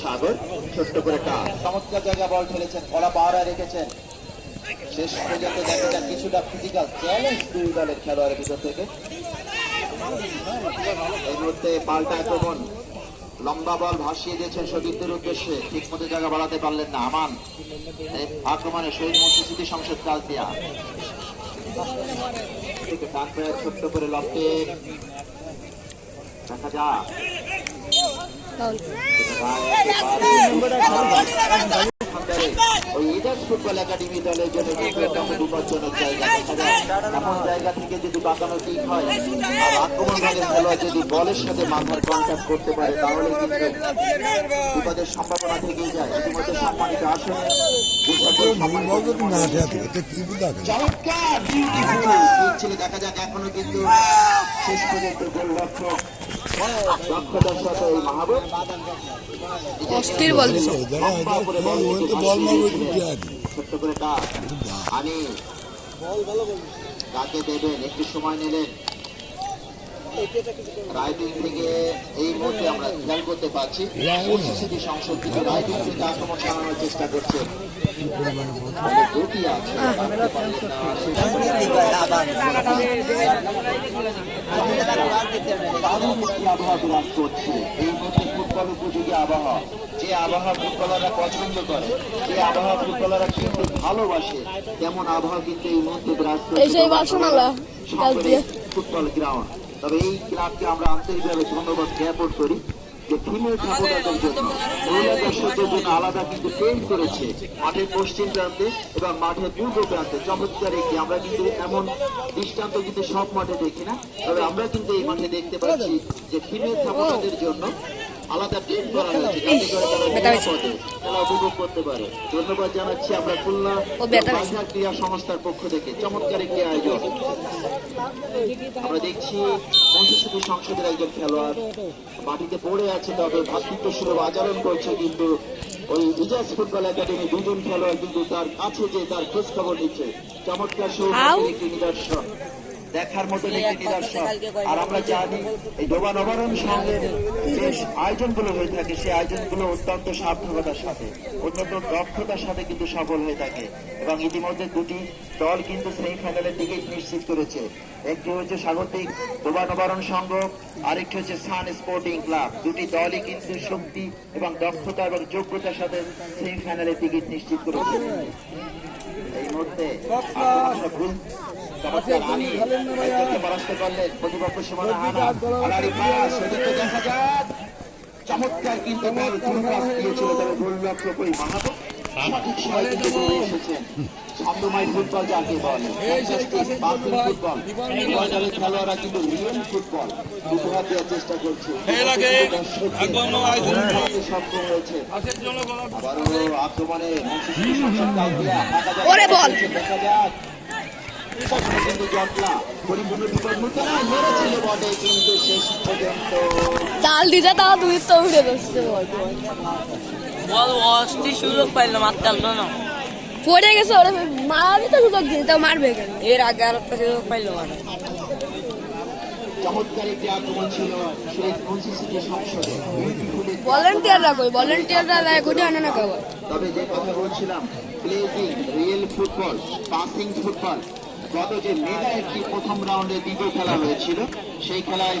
সাগর, ছোট্ট করে চমৎকার জায়গা বল খেলেছেন কলা পাহারা রেখেছেন। শেষ পর্যন্ত দেখা যাক কিছুটা ফিজিক্যাল চ্যালেঞ্জ দুই দলের খেলোয়াড়ের ভিতর থেকে। এই মুহূর্তে পাল্টা আক্রমণ লম্বা বল ভাসিয়ে দিয়েছেন সতীর্থের উদ্দেশ্যে। ঠিক মতো জায়গা বাড়াতে পারলেন না, আমান। আক্রমণে শহীদ মন্ত্রী স্মৃতি সংসদ পায়ে ছোট্ট করে লক্ষ্যে দেখা ওই ইজাজ ফুটবল একাডেমি দলের জন্য বিপজ্জনক জায়গা দেখা যায়। এমন জায়গা থেকে যদি বাঁকানো ঠিক হয় আর আক্রমণ খেলোয়াড় যদি বলের সাথে মাথার কন্ট্যাক্ট করতে পারে তাহলে কিন্তু বিপদের সম্ভাবনা থেকেই যায়। ইতিমধ্যে সম্মানিত আসনে। যে সকল সম্মানিত চমৎকার। ছিল দেখা যাক এখনও কিন্তু শেষ পর্যন্ত সাথে এই অস্থির বল কাকে দেবেন? একটু সময় নিলেন। রাইডিং থেকে এই মুহূর্তে আমরা খেয়াল করতে পারছি। পরিস্থিতি সংসদ কিন্তু রাইডিং থেকে আক্রমণ চালানোর চেষ্টা করছে। আবহাওয়া যে আবহাওয়া ফুটবলাররা পছন্দ করে যে আবহাওয়া ফুটবলাররা কিন্তু ভালোবাসে তেমন আবহাওয়া কিন্তু এই মুহূর্তে বিরাজ করছে ফুটবল গ্রাউন্ড। তবে এই ক্লাবকে আমরা আন্তরিকভাবে ধন্যবাদ জ্ঞাপন করি যে ফিমেল সাপোর্টারদের জন্য মহিলা দর্শকদের জন্য আলাদা কিন্তু ট্রেন করেছে মাঠের পশ্চিম প্রান্তে এবং মাঠের পূর্ব প্রান্তে। চমৎকার একটি আমরা কিন্তু এমন দৃষ্টান্ত কিন্তু সব মাঠে দেখি না। তবে আমরা কিন্তু এই মাঠে দেখতে পাচ্ছি যে ফিমেল সাপোর্টারদের জন্য আলাদা টেন্ট করা হয়েছে। যাতে করে তারা বেটা হয়েছে। নিরাপদে খেলা উপভোগ করতে পারে। ধন্যবাদ জানাচ্ছি আমরা খুলনা ও বেটা হয়েছে। বাঘা ক্রীড়া সংস্থার পক্ষ থেকে। চমৎকার একটি আয়োজন। আমরা দেখছি সংসদের একজন খেলোয়াড় মাটিতে পড়ে আছে তবে ভাতৃত্ব সুলভ আচরণ করছে কিন্তু ওই ইজাজ ফুটবল একাডেমি দুজন খেলোয়াড় কিন্তু তার কাছে যে তার খোঁজ খবর নিচ্ছে। চমৎকার সৌভাগ্যের একটি নিদর্শন। দেখার একটি নিদর্শন। আর আমরা জানি এই ডোবা নবারণ সংঘের যে আয়োজনগুলো হয়ে থাকে। সেই আয়োজনগুলো অত্যন্ত সার্থকতার সাথে অত্যন্ত দক্ষতার সাথে কিন্তু সফল হয়ে থাকে। এবং ইতিমধ্যে দুটি দল কিন্তু সেমিফাইনালের টিকিট নিশ্চিত করেছে। একটি হচ্ছে স্বাগতিক ডোবা নবারণ সংঘ আরেকটি হচ্ছে সান স্পোর্টিং ক্লাব। দুটি দলই কিন্তু শক্তি এবং দক্ষতা এবং যোগ্যতার সাথে সেমিফাইনালের টিকিট নিশ্চিত করেছে। এই মুহূর্তে চমৎকার আনি পরাস্ত করলেন প্রতিপক্ষ সীমানা হানা। আনারি পাস ওদিকে দেখা যাক। চমৎকার কিন্তু বল কোন পাস দিয়েছিল তবে গোলরক্ষক ওই মাহাতো। সঠিক সময় কিন্তু দৌড়ে এসেছেন। ছন্দময় ফুটবল যাকে বলে। Fantastic football. দলের খেলোয়াড়রা কিন্তু রিয়েল ফুটবল। উপহার দেওয়ার চেষ্টা করছে। সক্ষম হয়েছে আবারও আক্রমণে দেখা যাক। চাল দিছে তাও দুই তো উঠে বল বল সুযোগ পাইলো মারতে পারল না। পড়ে গেছে ওরে মারবি তো সুযোগ দিন তাও মারবে কেন? এর আগে আর একটা সুযোগ পাইলো মানে ভলেন্টিয়াররা কই? ভলেন্টিয়াররা দেয় ঘুরে আনে না কেবল তবে যে কথা বলছিলাম pleasing real football passing football গত যে মেগা একটি প্রথম রাউন্ডে দ্বিতীয় খেলা হয়েছিল। সেই খেলায়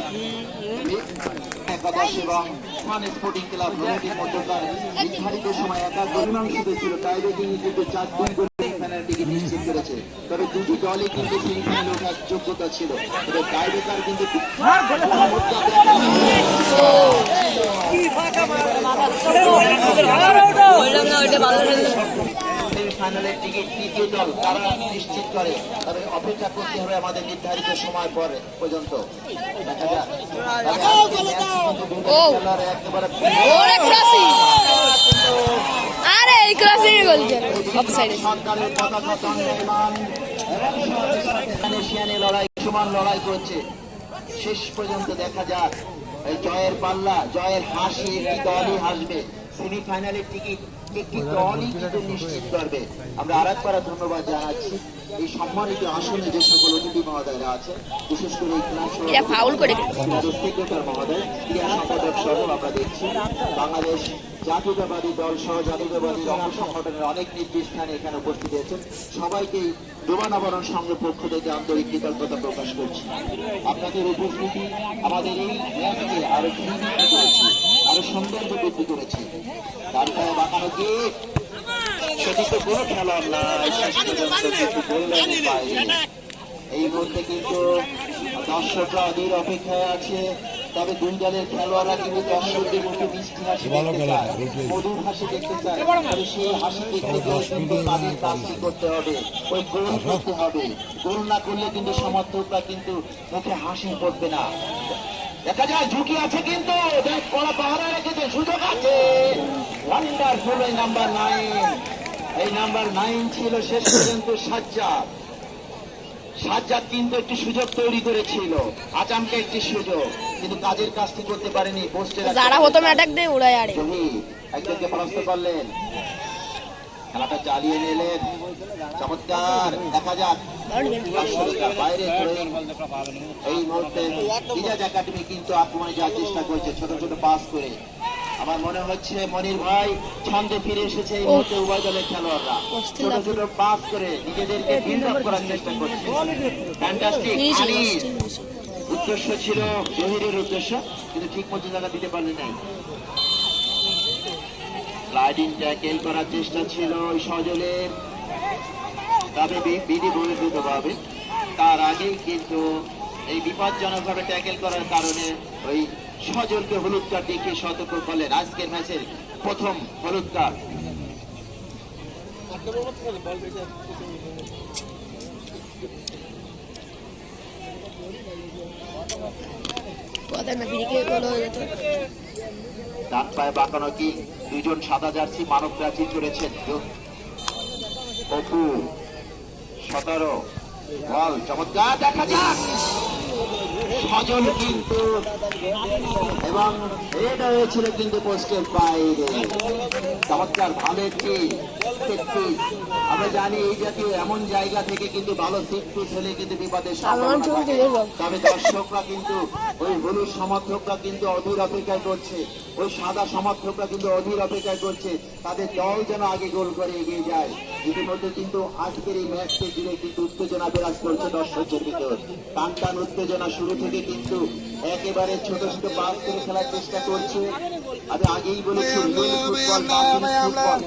একাদশ এবং স্থান স্পোর্টিং ক্লাব রোহিতের মধ্যকার নির্ধারিত সময় একা গরিমাংশিত ছিল তাই রেটিং কিন্তু চার দুই করে সেমিফাইনাল টিকিট নিশ্চিত করেছে। তবে দুটি দলই কিন্তু সেমিফাইনাল ওঠার যোগ্যতা ছিল। তবে টাইব্রেকার কিন্তু ওইটা ভালো খেললো সেমিফাইনালের টিকিট তৃতীয় দল তারা নিশ্চিত করে। তবে অপেক্ষা করতে হবে আমাদের নির্ধারিত সময় পরে পর্যন্ত। দেখা যাক। আরে এই ক্রসিং অফসাইডে সরকারের লড়াই সমান লড়াই করছে। শেষ পর্যন্ত দেখা যাক। এই জয়ের পাল্লা জয়ের হাসি একটি দলই হাসবে। সেমিফাইনালের টিকিট একটি দলই কিন্তু নিশ্চিত করবে আমরা আর একবার ধন্যবাদ জানাচ্ছি। এই সম্মানিত আসনে যে সকল অতিথি মহোদয়রা আছেন বিশেষ করে এই ক্লাস। সেক্রেটারি মহোদয় ক্রীড়া সম্পাদক সহ আমরা দেখছি। বাংলাদেশ জাতীয়তাবাদী দল সহ জাতীয়তাবাদী অঙ্গ সংগঠনের অনেক নির্দিষ্টানে এখানে উপস্থিত হয়েছেন। সবাইকে ডোবানবরণ সংঘের পক্ষ থেকে আন্তরিক কৃতজ্ঞতা প্রকাশ করছি। আপনাদের উপস্থিতি আমাদের এই ম্যাচকে আরও আরও সৌন্দর্য বৃদ্ধি করেছে। তো কোনো নাই এই কিন্তু অপেক্ষায় আছে তবে খেলোয়াড়রা কিন্তু হাসি মধুর হাসি দেখতে চায় হাসি দেখতে করতে হবে ওই গোল করতে হবে না করলে কিন্তু সমর্থকরা কিন্তু মুখে হাসি পড়বে না দেখা যায় ঝুঁকি আছে কিন্তু পাহারা রেখেছে সুযোগ আছে। ওয়ান্ডারফুল এই নাম্বার নাইন এই নাম্বার নাইন ছিল শেষ পর্যন্ত সাজ্জাদ। সাজ্জাদ কিন্তু একটি সুযোগ তৈরি করেছিল। আচামকে একটি সুযোগ কিন্তু কাজের কাজটি করতে পারেনি পোস্টের যারা প্রথমে অ্যাটাক দেয় ওরাই আরে। একজনকে পরাস্ত করলেন। খেলাটা চালিয়ে নিলেন। চমৎকার দেখা যাক। বাইরে এই মুহূর্তে ইজাজ একাডেমি কিন্তু আক্রমণে যাওয়ার চেষ্টা করছে ছোট ছোট পাস করে। আমার মনে হচ্ছে মনির ভাই ছন্দে ফিরে এসেছে এই মুহূর্তে উভয় দলের খেলোয়াড়রা। ছোট ছোট পাস করে নিজেদেরকে বিল্ড আপ করার চেষ্টা করছে। ফ্যান্টাস্টিক। উদ্দেশ্য ছিল জহিরের উদ্দেশ্য কিন্তু ঠিক মতো জায়গা দিতে পারলেন নাই। স্লাইডিং ট্যাকেল করার চেষ্টা ছিল ওই সজলের। তবে বিধি বহির্ভূত ভাবে তার আগেই কিন্তু এই বিপজ্জনক ভাবে ট্যাকেল করার কারণে ওই সজলকে হলুদ কার্ড দেখিয়ে সতর্ক করলেন। আজকের ম্যাচের প্রথম হলুদ কার্ড না ফিরিকে গোল যেত ডান পায়ে বাঁকানো কি? দুজন সাদা জার্সি মানব রাজি করেছেন অপু সতেরো বল চমৎকার, দেখা যাক! সজল কিন্তু এবং এটা হয়েছিল কিন্তু পোস্টের বাইরে। চমৎকার ভালো একটি। আমরা জানি এই জাতীয় এমন জায়গা থেকে কিন্তু ভালো সিট পিস হলে কিন্তু বিপদের। তবে দর্শকরা কিন্তু ওই হলুদ সমর্থকরা কিন্তু অধীর অপেক্ষায় করছে। ওই সাদা সমর্থকরা কিন্তু অধীর অপেক্ষায় করছে। তাদের দল যেন আগে গোল করে এগিয়ে যায়। ইতিমধ্যে কিন্তু আজকের এই ম্যাচকে ঘিরে কিন্তু উত্তেজনা বিরাজ করছে দর্শকদের ভিতর। টান টান উত্তেজনা শুরু থেকে কিন্তু একেবারে ছোট ছোট পাস করে খেলার চেষ্টা করছে। আমি আগেই বলেছি ফুটবল